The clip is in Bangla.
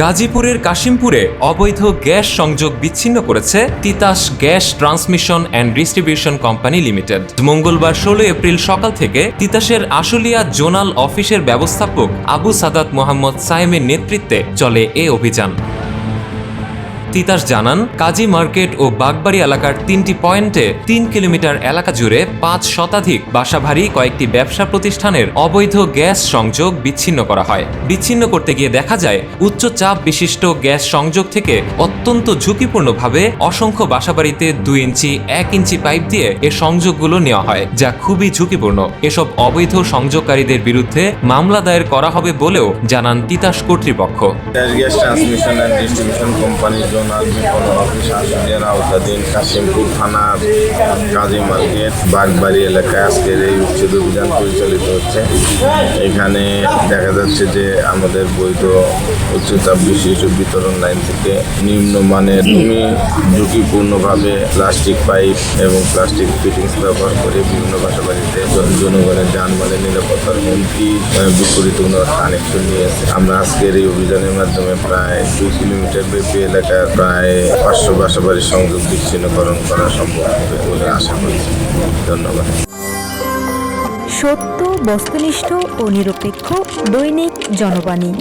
গাজীপুরের কাশিমপুরে অবৈধ গ্যাস সংযোগ বিচ্ছিন্ন করেছে Titas gas transmission and distribution company limited. মঙ্গলবার ষোলো এপ্রিল সকাল থেকে তিতাসের আশুলিয়া জোনাল অফিসের ব্যবস্থাপক আবু সাদাত মোহাম্মদ সাইমের নেতৃত্বে চলে এ অভিযান। তিতাস জানান, কাজী মার্কেট ও বাগবাড়ি এলাকার তিনটি পয়েন্টে তিন কিলোমিটার এলাকা জুড়ে পাঁচ শতাধিক বাসাভারী কয়েকটি ব্যবসা প্রতিষ্ঠানের অবৈধ গ্যাস সংযোগ বিচ্ছিন্ন করা হয়। বিচ্ছিন্ন করতে গিয়ে দেখা যায়, উচ্চ চাপ বিশিষ্ট গ্যাস সংযোগ থেকে অত্যন্ত ঝুঁকিপূর্ণভাবে অসংখ্য বাসাবাড়িতে দুই ইঞ্চি, এক ইঞ্চি পাইপ দিয়ে এ সংযোগগুলো নেওয়া হয়, যা খুবই ঝুঁকিপূর্ণ। এসব অবৈধ সংযোগকারীদের বিরুদ্ধে মামলা দায়ের করা হবে বলেও জানান তিতাস কর্তৃপক্ষ। Gas transmission and distribution zonal বিপণন অফিস আওতাধীন কাশিমপুর থানার কাজী মার্কেট, বাগবাড়ি এলাকায় আজকের এই উচ্ছেদ অভিযান পরিচালিত হচ্ছে। এখানে দেখা যাচ্ছে যে আমাদের বৈধ উচ্চতাপ বিশিষ্ট বিতরণ লাইন থেকে নিম্নমানের ভূমি ঝুঁকিপূর্ণভাবে প্লাস্টিক পাইপ এবং প্লাস্টিক ফিটিংস ব্যবহার করে বিভিন্ন বাসাবাড়িতে জন- জনগণের যানবাহনের নিরাপত্তার হুমকি বিপরীত কোনো কানেকশন নিয়েছে আমরা আজকের এই অভিযানের মাধ্যমে প্রায় দুই কিলোমিটার ব্যাপী এলাকার প্রায় পাঁচশো বাসাবাড়ির সংযোগ বিচ্ছিন্নকরণ করা সম্ভব হবে বলে আশা করছি। ধন্যবাদ। সত্য, বস্তুনিষ্ঠ ও নিরপেক্ষ দৈনিক জনবাণী।